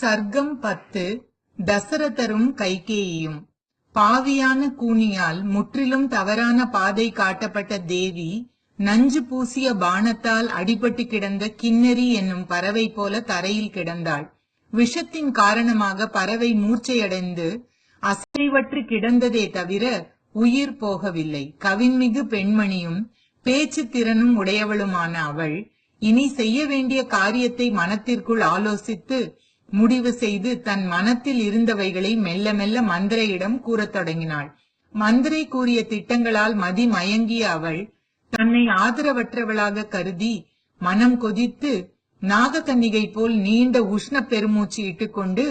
சர்க்கம் பத்து தசரதரும் கைகேயும். பாவியான கூனியால் முற்றிலும் தவறான பாதை காட்டப்பட்ட தேவி நஞ்சு பூசிய பானத்தால் அடிபட்டு கிடந்த கிண்ணறி என்னும் பறவை போல தரையில் கிடந்தாள். விஷத்தின் காரணமாக பறவை மூர்ச்சையடைந்து அசைவற்று கிடந்ததே தவிர உயிர் போகவில்லை. கவின்மிகு பெண்மணியும் பேச்சு திறனும் உடையவளுமான அவள் இனி செய்ய வேண்டிய காரியத்தை மனத்திற்குள் ஆலோசித்து முடிவு செய்து தன் மனத்தில் இருந்தவைகளை மெல்ல மெல்ல மந்திரையிடம் கூறத் தொடங்கினாள். மந்திரை கூறிய திட்டங்களால் மதி மயங்கிய அவள் தன்னை ஆதரவற்றவளாக கருதி மனம் கொதித்து நாகக்கன்னிகை போல் நீண்ட உஷ்ண பெருமூச்சு இட்டுக்கொண்டு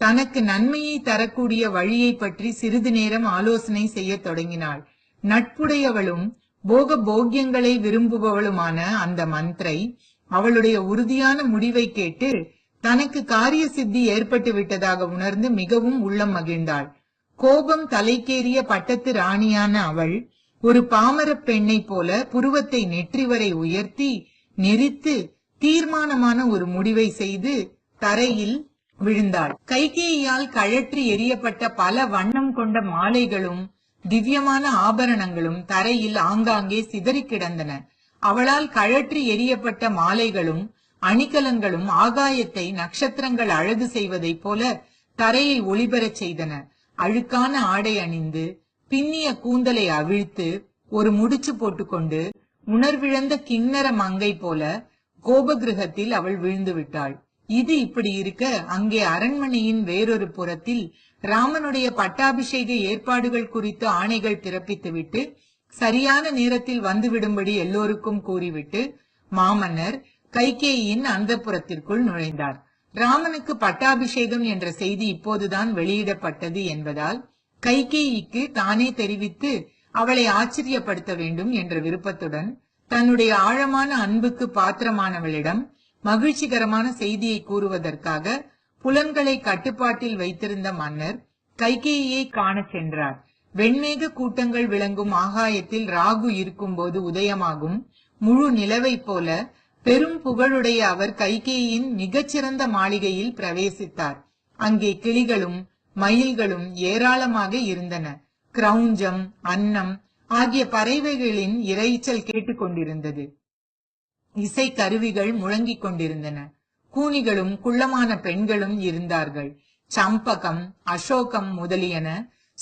தனக்கு நன்மையை தரக்கூடிய வழியை பற்றி சிறிது நேரம் ஆலோசனை செய்ய தொடங்கினாள். நட்புடையவளும் போக போக்கியங்களை விரும்புபவளுமான அந்த மந்திரை அவளுடைய உறுதியான முடிவை கேட்டு தனக்கு காரிய சித்தி ஏற்பட்டு விட்டதாக உணர்ந்து மிகவும் உள்ளம் மகிழ்ந்தாள். கோபம் தலைக்கேறிய பட்டத்து ராணியான அவள் ஒரு பாமர பெண்ணை போல புருவத்தை நெற்றி வரை உயர்த்தி நெறித்து தீர்மானமான ஒரு முடிவை செய்து தரையில் விழுந்தாள். கைகேயால் கழற்றி எரியப்பட்ட பல வண்ணம் கொண்ட மாலைகளும் திவ்யமான ஆபரணங்களும் தரையில் ஆங்காங்கே சிதறி கிடந்தன. அவளால் கழற்றி எரியப்பட்ட மாலைகளும் அணிகலன்களும் ஆகாயத்தை நட்சத்திரங்கள் அழகு செய்வதைப் போல தரையை ஒளிபெறச் செய்தன. அழுக்கான ஆடை அணிந்து பின்னிய கூந்தலை அவிழ்த்து ஒரு முடிச்சு போட்டுக்கொண்டு உணர்விழந்த கிண்ணற மங்கை போல கோபகிரகத்தில் அவள் விழுந்து விட்டாள். இது இப்படி இருக்க அங்கே அரண்மனையின் வேறொரு புறத்தில் ராமனுடைய பட்டாபிஷேக ஏற்பாடுகள் குறித்து ஆணைகள் பிறப்பித்துவிட்டு சரியான நேரத்தில் வந்துவிடும்படி எல்லோருக்கும் கூறிவிட்டு மாமன்னர் கைகேயின் அந்த புறத்திற்குள் நுழைந்தார். ராமனுக்கு பட்டாபிஷேகம் என்ற செய்தி இப்போதுதான் வெளியிடப்பட்டது என்பதால் கைகேயிக்கு தானே தெரிவித்து அவளை ஆச்சரியப்படுத்த வேண்டும் என்ற விருப்பத்துடன் தன்னுடைய ஆழமான அன்புக்கு பாத்திரமானவளிடம் மகிழ்ச்சிகரமான செய்தியை கூறுவதற்காக புலன்களை கட்டுப்பாட்டில் வைத்திருந்த மன்னர் கைகேயை காண சென்றார். வெண்மேக கூட்டங்கள் விளங்கும் ஆகாயத்தில் ராகு இருக்கும்போது உதயமாகும் முழு நிலவை போல பெரும் புகழுடைய அவர் கைகேயின் மிகச்சிறந்த மாளிகையில் பிரவேசித்தார். அங்கே கிளிகளும் மயில்களும் ஏராளமாக இருந்தன. கிரௌஞ்சம் அன்னம் ஆகிய பறவைகளின் இரைச்சல் கேட்டுக்கொண்டிருந்தது. இசை கருவிகள் முழங்கிக் கொண்டிருந்தன. கூனிகளும் குள்ளமான பெண்களும் இருந்தார்கள். சம்பகம் அசோகம் முதலியன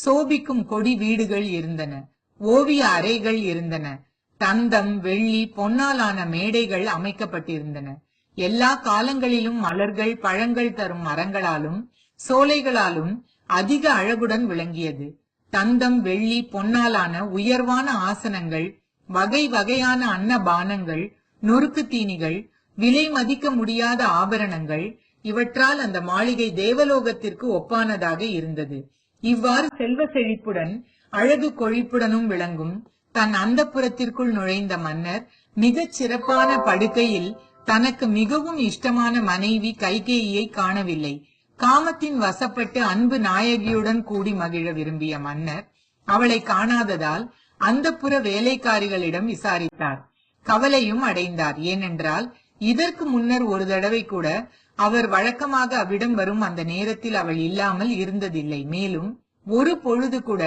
சோபிக்கும் கொடி வீடுகள் இருந்தன. ஓவிய அறைகள் இருந்தன. தந்தம் வெள்ளி பொன்னாலான மேடைகள் அமைக்கப்பட்டிருந்தன. எல்லா காலங்களிலும் மலர்கள் பழங்கள் தரும் மரங்களாலும் சோலைகளாலும் அதிக அழகுடன் விளங்கியது. தந்தம் வெள்ளி பொன்னாலான உயர்வான ஆசனங்கள் வகை வகையான அன்னபானங்கள் நொறுக்கு தீனிகள் விலை மதிக்க முடியாத ஆபரணங்கள் இவற்றால் அந்த மாளிகை தேவலோகத்திற்கு ஒப்பானதாக இருந்தது. இவ்வாறு செல்வ செழிப்புடன் அழகு கொழிப்புடனும் விளங்கும் தன் அந்த புறத்திற்குள் நுழைந்த மன்னர் மிகச் சிறப்பான படுக்கையில் தனக்கு மிகவும் இஷ்டமான மனைவி கைகேயியை காணவில்லை. காமத்தின் வசப்பட்டு அன்பு நாயகியுடன் கூடி மகிழ விரும்பிய மன்னர் அவளை காணாததால் அந்த புற வேலைக்காரிகளிடம் விசாரித்தார். கவலையும் அடைந்தார். ஏனென்றால் இதற்கு முன்னர் ஒரு தடவை கூட அவர் வழக்கமாக அவ்விடம் வரும் அந்த நேரத்தில் அவள் இல்லாமல் இருந்ததில்லை. மேலும் ஒரு பொழுது கூட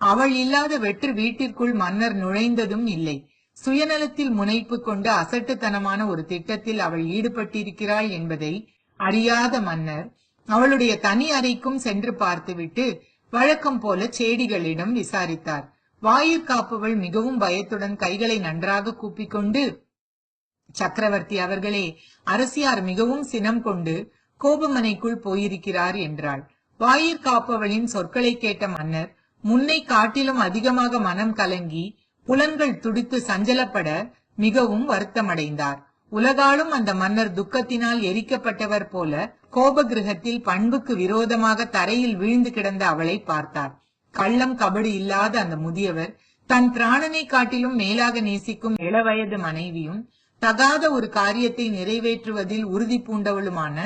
அவள் இல்லாத வெற்று வீட்டிற்குள் மன்னர் நுழைந்ததும் இல்லை. சுயநலத்தில் முனைப்பு கொண்டு அசட்டுத்தனமான ஒரு திட்டத்தில் அவள் ஈடுபட்டிருக்கிறாள் என்பதை அறியாத மன்னர் அவளுடைய தனி அறைக்கும் சென்று பார்த்துவிட்டு வழக்கம் போல செடிகளிடம் விசாரித்தார். வாயிற் காப்பவள் மிகவும் பயத்துடன் கைகளை நன்றாக கூப்பிக்கொண்டு சக்கரவர்த்தி அவர்களே அரசியார் மிகவும் சினம் கொண்டு கோபமனைக்குள் போயிருக்கிறார் என்றாள். வாயிற் காப்பவளின் சொற்களை கேட்ட மன்னர் முன்னை காட்டிலும் அதிகமாக மனம் கலங்கி புலன்கள் துடித்து சஞ்சலப்பட மிகவும் வருத்தமடைந்தார். உலகாலும் அந்த மன்னர் துக்கத்தினால் எரிக்கப்பட்டவர் போல கோபகிருகத்தில் பண்புக்கு விரோதமாக தரையில் வீழ்ந்து கிடந்த அவளை பார்த்தார். கள்ளம் கபடு இல்லாத அந்த முதியவர் தன் பிராணனை காட்டிலும் மேலாக நேசிக்கும் இளவயது மனைவியும் தகாத ஒரு காரியத்தை நிறைவேற்றுவதில் உறுதி பூண்டவளுமான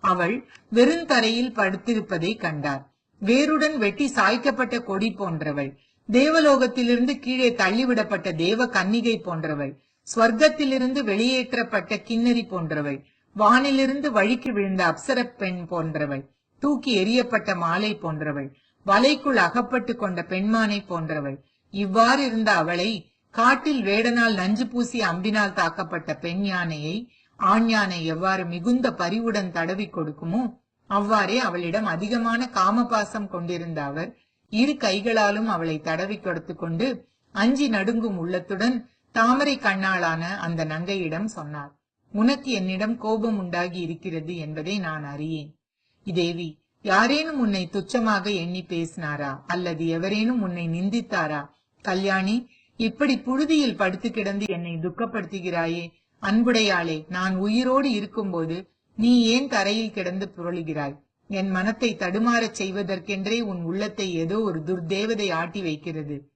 அவள் வெறுந்தரையில் படுத்திருப்பதை கண்டார். வேருடன் வெட்டி சாய்க்கப்பட்ட கொடி போன்றவள். தேவலோகத்திலிருந்து கீழே தள்ளிவிடப்பட்ட தேவ கன்னிகை போன்றவள். ஸ்வர்க்கத்திலிருந்து வெளியேற்றப்பட்ட கிண்ணறி போன்றவள். வானிலிருந்து வழிக்கு விழுந்த அப்சர பெண் போன்றவள். தூக்கி எரியப்பட்ட மாலை போன்றவள். வலைக்குள் அகப்பட்டு கொண்ட பெண்மானை போன்றவள். இவ்வாறு இருந்த அவளை காட்டில் வேடனால் நஞ்சு பூசி அம்பினால் தாக்கப்பட்ட பெண் யானையை ஆண்யானை எவ்வாறு மிகுந்த பரிவுடன் தடவி கொடுக்குமோ அவ்வாறே அவளிடம் அதிகமான காமபாசம் கொண்டிருந்த அவர் இரு கைகளாலும் அவளை தடவி கொடுத்து கொண்டு அஞ்சி நடுங்கும் உள்ளத்துடன் தாமரை கண்ணாளான அந்த நங்கையிடம் சொன்னார். உனக்கு என்னிடம் கோபம் உண்டாகி இருக்கிறது என்பதை நான் அறியேன். தேவி யாரேனும் உன்னை துச்சமாக எண்ணி பேசினாரா? அல்லது எவரேனும் உன்னை நிந்தித்தாரா? கல்யாணி இப்படி புழுதியில் படுத்து கிடந்து என்னை துக்கப்படுத்துகிறாயே அன்புடையாளே நான் உயிரோடு இருக்கும்போது நீ ஏன் தரையில் கிடந்து புரளுகிறாய்? என் மனத்தை தடுமாறச் செய்வதற்கென்றே உன் உள்ளத்தை ஏதோ ஒரு துர்தேவதை ஆட்டி வைக்கிறது.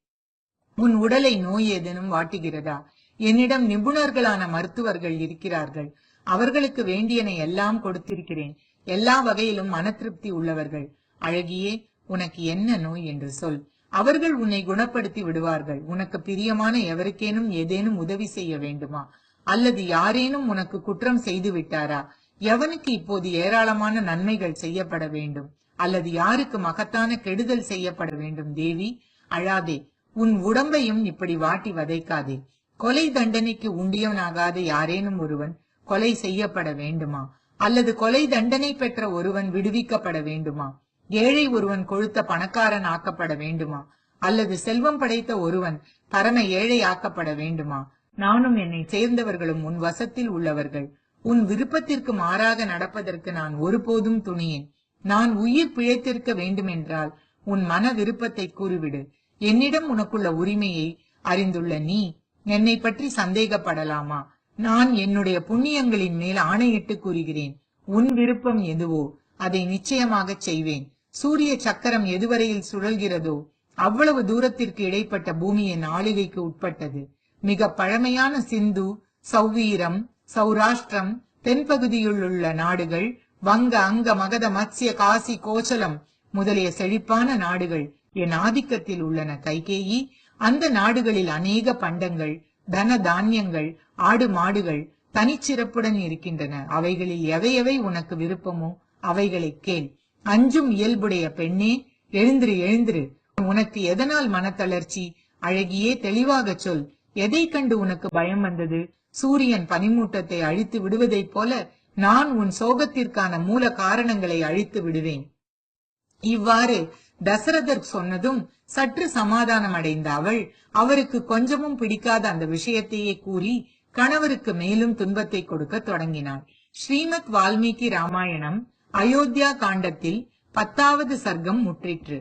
உன் உடலை நோய் ஏதேனும் வாட்டுகிறதா? என்னிடம் நிபுணர்களான மருத்துவர்கள் இருக்கிறார்கள். அவர்களுக்கு வேண்டியனை எல்லாம் கொடுத்திருக்கிறேன். எல்லா வகையிலும் மன திருப்தி உள்ளவர்கள். அழகியே உனக்கு என்ன நோய் என்று சொல். அவர்கள் உன்னை குணப்படுத்தி விடுவார்கள். உனக்கு பிரியமான எவருக்கேனும் ஏதேனும் உதவி செய்ய வேண்டுமா? அல்லது யாரேனும் உனக்கு குற்றம் செய்து விட்டாரா? எவனுக்கு இப்போது ஏராளமான நன்மைகள் செய்யப்பட வேண்டும்? அல்லது யாருக்கு மகத்தான கெடுதல் செய்யப்பட வேண்டும் தேவி? அழாதே உன் உடம்பையும் இப்படி வாட்டி வதைக்காதே. கொலை தண்டனைக்கு உண்டியவனாகாத யாரேனும் ஒருவன் கொலை செய்யப்பட வேண்டுமா? அல்லது கொலை தண்டனை பெற்ற ஒருவன் விடுவிக்கப்பட வேண்டுமா? ஏழை ஒருவன் கொழுத்த பணக்காரன் ஆக்கப்பட வேண்டுமா? அல்லது செல்வம் படைத்த ஒருவன் பரம ஏழை ஆக்கப்பட வேண்டுமா? நானும் என்னை சேர்ந்தவர்களும் உன் வசத்தில் உள்ளவர்கள். உன் விருப்பத்திற்கு மாறாக நடப்பதற்கு நான் ஒருபோதும் துணியேன். நான் உயிர் பிழைத்திருக்க வேண்டுமென்றால் உன் மன விருப்பத்தை கூறிவிடு. என்னிடம் உனக்குள்ள உரிமையை அறிந்துள்ள நீ என்னை பற்றி சந்தேகப்படலாமா? நான் என்னுடைய புண்ணியங்களின் மேல் ஆணையிட்டு கூறுகிறேன். உன் விருப்பம் எதுவோ அதை நிச்சயமாக செய்வேன். சூரிய சக்கரம் எதுவரையில் சுழல்கிறதோ அவ்வளவு தூரத்திற்கு இடைப்பட்ட பூமியின் ஆளுகைக்கு உட்பட்டது. மிக பழமையான சிந்து சௌவீரம் சௌராஷ்டிரம் தென்பகுதியில் உள்ள நாடுகள் வங்க அங்க மகத மத்ஸ்ய காசி கோச்சலம் முதலிய செழிப்பான நாடுகள் என் ஆதிக்கத்தில் உள்ளன கைகேயி. அந்த நாடுகளில் அநேக பண்டங்கள் தன தானியங்கள் ஆடு மாடுகள் தனிச்சிறப்புடன் இருக்கின்றன. அவைகளில் எவை எவை உனக்கு விருப்பமோ அவைகளை கேள். அஞ்சும் இயல்புடைய பெண்ணே எழுந்திரு எழுந்திரு. உனக்கு எதனால் மனத்தளர்ச்சி? அழகியே தெளிவாக சொல். எதை கண்டு உனக்கு பயம் வந்தது? சூரியன் பனிமூட்டத்தை அழித்து விடுவதைப் போல நான் உன் சோகத்திற்கான மூல காரணங்களை அழித்து விடுவேன். இவ்வாறு தசரதர் சொன்னதும் சற்று சமாதானம் அடைந்த அவள் அவருக்கு கொஞ்சமும் பிடிக்காத அந்த விஷயத்தையே கூறி கணவருக்கு மேலும் துன்பத்தை கொடுக்க தொடங்கினாள். ஸ்ரீமத் வால்மீகி ராமாயணம் அயோத்தியா காண்டத்தில் பத்தாவது சர்க்கம் முற்றிற்று.